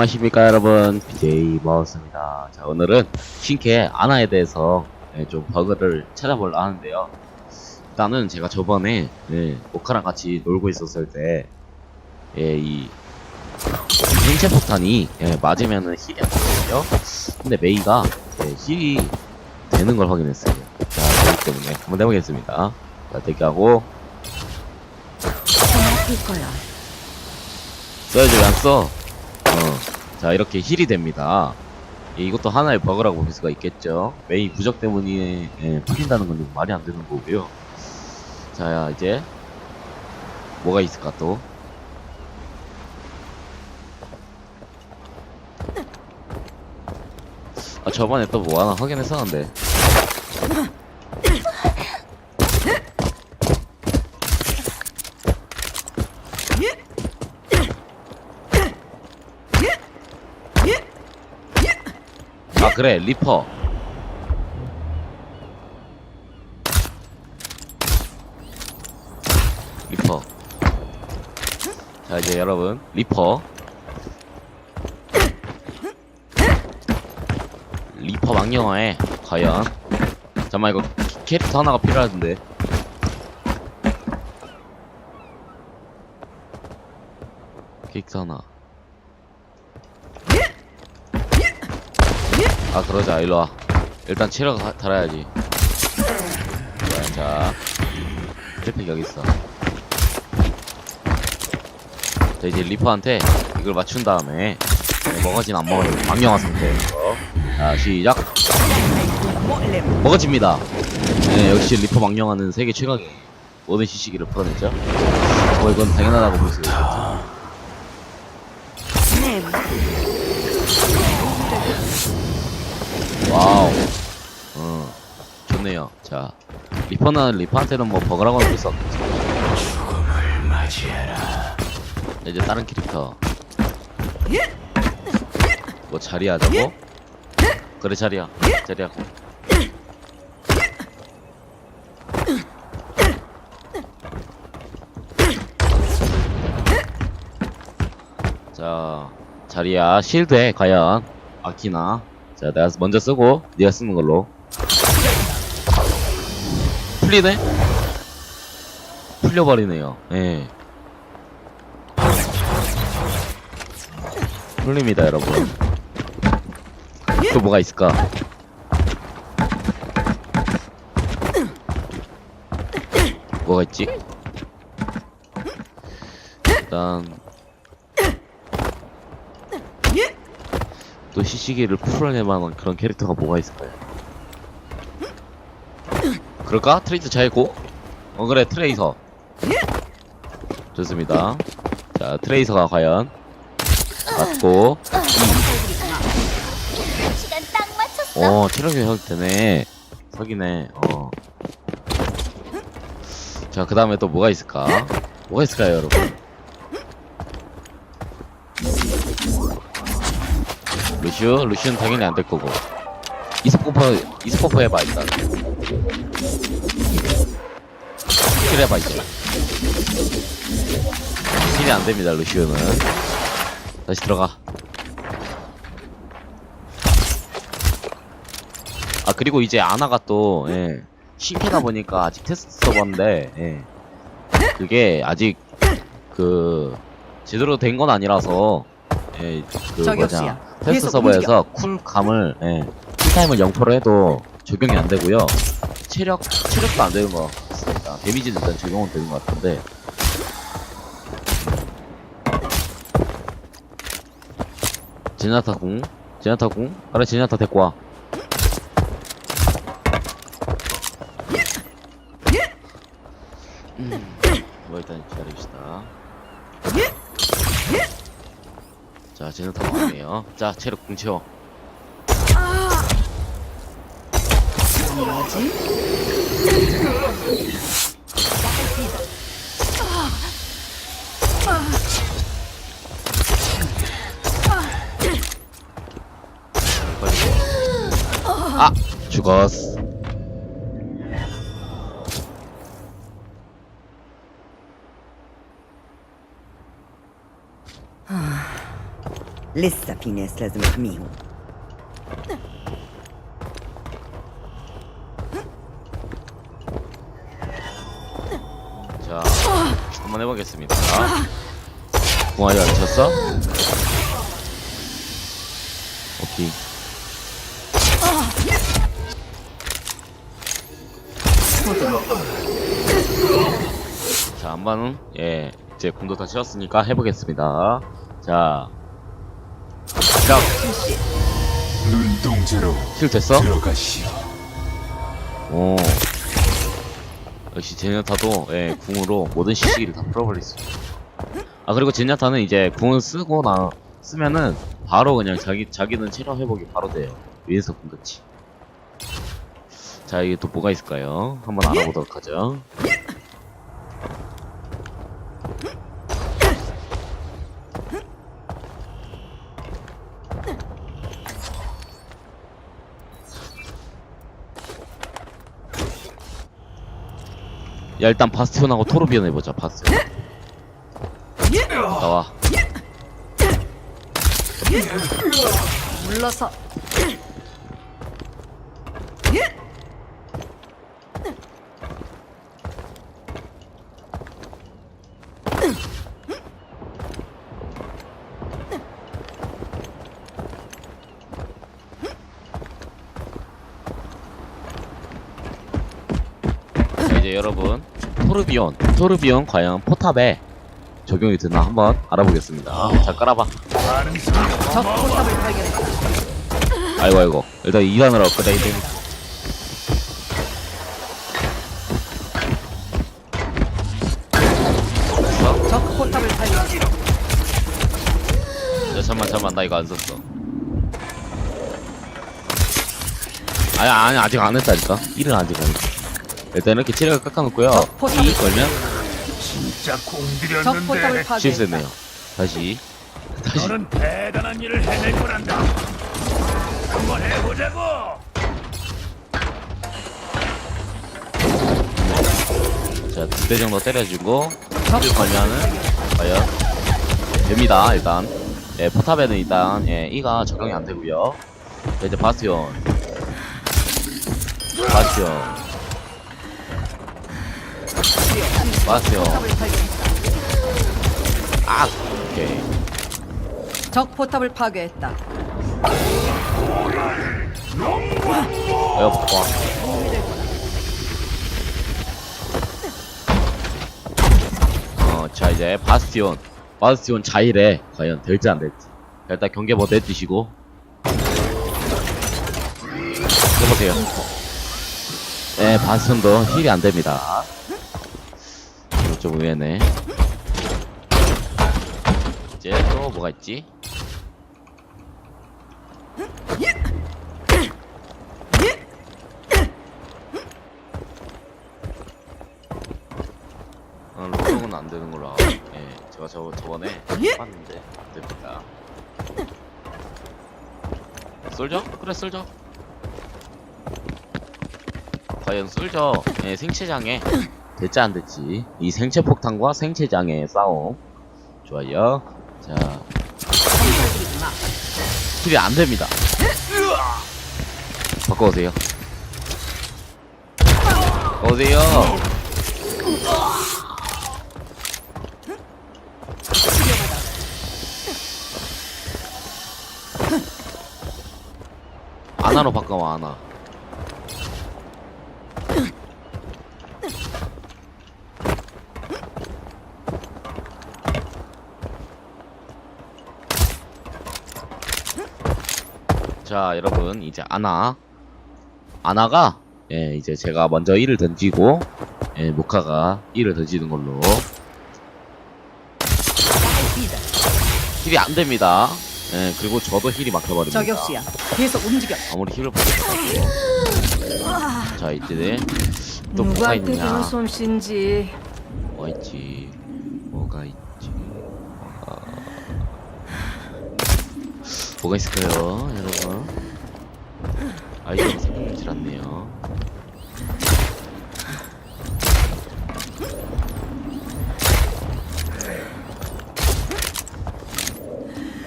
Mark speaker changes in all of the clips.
Speaker 1: 안녕하십니까 여러분. BJ 마우스입니다. 자 오늘은 신캐 아나에 대해서 예, 좀 버그를 찾아보려 하는데요. 일단은 제가 저번에 예, 모카랑 같이 놀고 있었을 때 예, 이 생체 폭탄이 예, 맞으면은 힐이 안 되거든요. 근데 메이가 예, 힐이 되는 걸 확인했어요. 자 그렇기 때문에 한번 해보겠습니다. 자 대기하고. 써야지 왜 안 써? 어. 자, 이렇게 힐이 됩니다. 예, 이것도 하나의 버그라고 볼 수가 있겠죠. 메이 부적 때문에 예, 풀린다는 건 좀 말이 안 되는 거고요. 자, 이제 뭐가 있을까 또? 아, 저번에 또 뭐 하나 확인했었는데. 그래, 리퍼. 리퍼. 자, 이제 여러분, 리퍼. 리퍼 망령화에, 과연. 잠깐만, 이거 캐릭터 하나가 필요하던데. 캐릭터 하나. 아 그러자. 일로 와. 일단 체력 가- 달아야지. 자, 자 트래픽 여기 있어. 자 이제 리퍼한테 이걸 맞춘 다음에 네, 먹어진 안 먹어진 망령화 상태에서 자 시작. 먹어집니다. 네 역시 리퍼 망령화는 세계 최강의 모든 시시기를 풀어냈죠. 어 이건 당연하다고 볼수 있겠죠 와우. 어, 좋네요. 자, 리퍼는 리퍼한테는 뭐 버그라고는 볼수 없겠지. 죽음을 맞이해라. 이제 다른 캐릭터. 뭐 자리하자고? 그래 자리야. 자리하고. 자, 자리야 실드에 과연 아키나 자, 내가 먼저 쓰고 네가 쓰는 걸로. 풀리네? 풀려버리네요. 예. 풀립니다, 여러분. 또 뭐가 있을까? 뭐가 있지? 일단 또 시시기를 풀어낼 만한 그런 캐릭터가 뭐가 있을까요? 그럴까? 트레이서 잘고? 어 그래 트레이서 좋습니다 자 트레이서가 과연 맞고
Speaker 2: 시간 딱 맞췄어.
Speaker 1: 어 체력이 회복되네 석이네 어자 그 다음에 또 뭐가 있을까? 뭐가 있을까요 여러분? 루시우? 루시우는 당연히 안 될 거고. 이스포퍼 이스포퍼 해봐 일단. 스킬 해봐 이제. 스킬이 안 됩니다 루시우는. 다시 들어가. 아 그리고 이제 아나가 또 예, 신캐다 보니까 아직 테스트 서버인데 예, 그게 아직 그 제대로 된 건 아니라서 예, 그
Speaker 2: 저격수야.
Speaker 1: 뭐냐 테스트
Speaker 2: 계속
Speaker 1: 서버에서 쿨감을 예, 쿨타임을 0%로 해도 적용이 안 되고요. 체력 체력도 안 되는 것 같습니다. 데미지는 일단 적용은 되는 것 같은데. 제나타 궁? 제나타 궁? 그래 제나타 데리고 와 뭐 일단 기다립시다. 자, 쟤는 다 왔네요. 자, 체력 궁채워.
Speaker 2: 뭐지?
Speaker 1: 아! 죽었어.
Speaker 3: لسه في ناس لازم احميهم
Speaker 1: 자, 한번 해보겠습니다. 공아리 안 쳤어? 오케이. 자, 한번은 예, 이제 공도 다 채웠으니까 해보겠습니다. 자, 자,
Speaker 4: 눈동자로
Speaker 1: 킬 됐어?
Speaker 4: 들어가시오.
Speaker 1: 오. 역시 제냐타도 예, 궁으로 모든 시시기를 다 풀어버릴 수 있어. 아 그리고 제냐타는 이제 궁을 쓰고 나 쓰면은 바로 그냥 자기 자기는 체력 회복이 바로 돼요. 위에서 궁같이. 자 이게 또 뭐가 있을까요? 한번 알아보도록 하죠. 야 일단 바스티온하고 토르비온 해보자 바스티온 나와.
Speaker 3: 물러서.
Speaker 1: 자 이제 여러분 토르비온 토르비온 과연 포탑에 적용이 되나 한번 알아보겠습니다. 자 깔아봐.
Speaker 3: 적 포탑을 발견했다.
Speaker 1: 아이고 아이고. 일단 2단으로 업그레이드 됐어?
Speaker 3: 적 포탑을 발견했다.
Speaker 1: 야 잠만 잠만. 나 이거 안 썼어. 아니 아니 아직 안 했다니까? 1은 아직 안 했어 일단 이렇게 체력을 깎아놓고요
Speaker 3: 적 포탑을
Speaker 1: 이 걸면
Speaker 4: 진짜
Speaker 3: 적
Speaker 4: 공들였는데.
Speaker 1: 실수했네요 다시 다시
Speaker 4: 너는 대단한 일을 해낼 거란다. 한번 해보자고.
Speaker 1: 자, 두 대 정도 때려주고, 적힐 걸면은, 과연, 됩니다, 일단. 예, 포탑에는 일단, 예, 이가 적용이 안 되고요 자, 이제 바스티온. 바스티온.
Speaker 3: 발견했다.
Speaker 1: 아! 오케이.
Speaker 3: 적 포탑을 파괴했다.
Speaker 1: 폭파. 어, 자, 이제 바스티온. 바스티온 자일에 과연 될지 안 될지. 자, 일단 경계 뭐 내주시고. 해보세요. 네, 바스티온도 힐이 안 됩니다. 좀 의외네. 이제 또 뭐가 있지? 어, 로딩은 안 되는 걸로 알아. 예, 제가 저 저번에 해봤는데 안 됩니다. 솔져? 그래 솔져. 과연 솔져 예, 생체장애 될지 안 될지 이 생체 폭탄과 생체 장애의 싸움 좋아요. 자 킬이 안 됩니다. 바꿔오세요. 오세요. 아나로 바꿔와 아나 자 여러분 이제 아나. 아나가 예 이제 제가 먼저 1을 던지고 예 모카가 1을 던지는 걸로. 힐이 안 됩니다. 예 그리고 저도 힐이 막혀버립니다.
Speaker 3: 저격수야. 계속 움직여.
Speaker 1: 아무리 힐을 받아도 자 이제 또 뭐가
Speaker 3: 주는 솜씨인지.
Speaker 1: 뭐가 있지? 뭐가 있지? 아... 뭐가 있을까요 여러분 아이디어가 생각나질 않네요.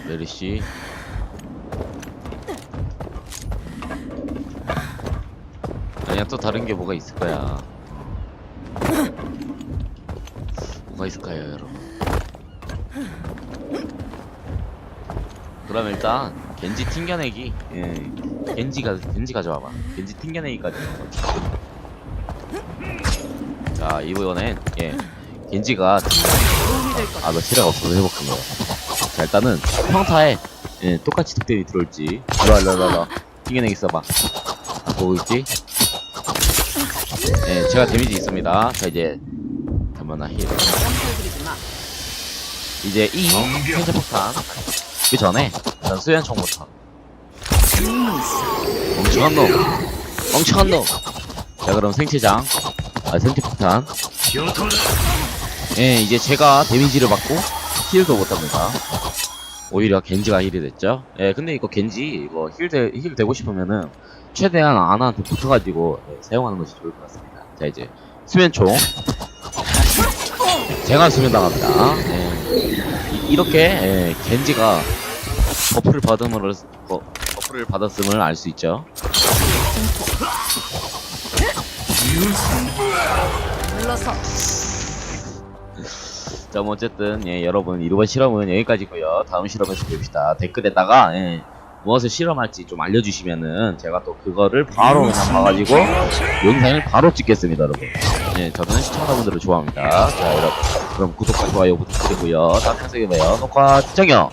Speaker 1: 메르시 아니야 또 다른 게 뭐가 있을 거야. 뭐가 있을까요 여러분 그럼 일단 겐지 튕겨내기 예 겐지가 겐지 가져와봐 겐지 튕겨내기까지 자 이번엔 예 겐지가
Speaker 3: 도움이 될 거다.
Speaker 1: 아, 너 실력 없어서 해볼게요. 자, 일단은 평타에 예, 똑같이 득점이 들어올지. 일로와, 일로와, 일로와. 튕겨내기 써봐. 아, 보고 있지? 예, 제가 데미지 있습니다. 자, 이제 잠깐만 나 힐. 이제 이 생체 폭탄 그 전에 일단 수연총부터. 멍청한 놈, 멍청한 놈. 자, 그럼 생체장, 아, 생체 폭탄.
Speaker 4: 교토다.
Speaker 1: 예, 이제 제가 데미지를 받고 힐도 못합니다. 오히려 겐지가 힐이 됐죠. 예, 근데 이거 겐지 이거 힐, 되, 힐 되고 싶으면은 최대한 아나한테 붙어가지고 예, 사용하는 것이 좋을 것 같습니다. 자, 이제 수면총. 제가 수면 당합니다. 예, 이, 렇게 예, 겐지가 버프를 받음으로 버, 버프를 받았음을 알 수 있죠.
Speaker 3: 눌러서
Speaker 1: 자, 뭐 어쨌든 예, 여러분 이번 실험은 여기까지고요. 다음 실험에서 봅시다. 댓글에다가 예, 무엇을 실험할지 좀 알려주시면은 제가 또 그거를 바로 그냥 봐가지고 영상을 바로 찍겠습니다, 여러분. 예, 저는 시청자분들을 좋아합니다. 자, 여러분 그럼 구독과 좋아요 부탁드리고요. 다음 영상에 봐요. 녹화 정녕.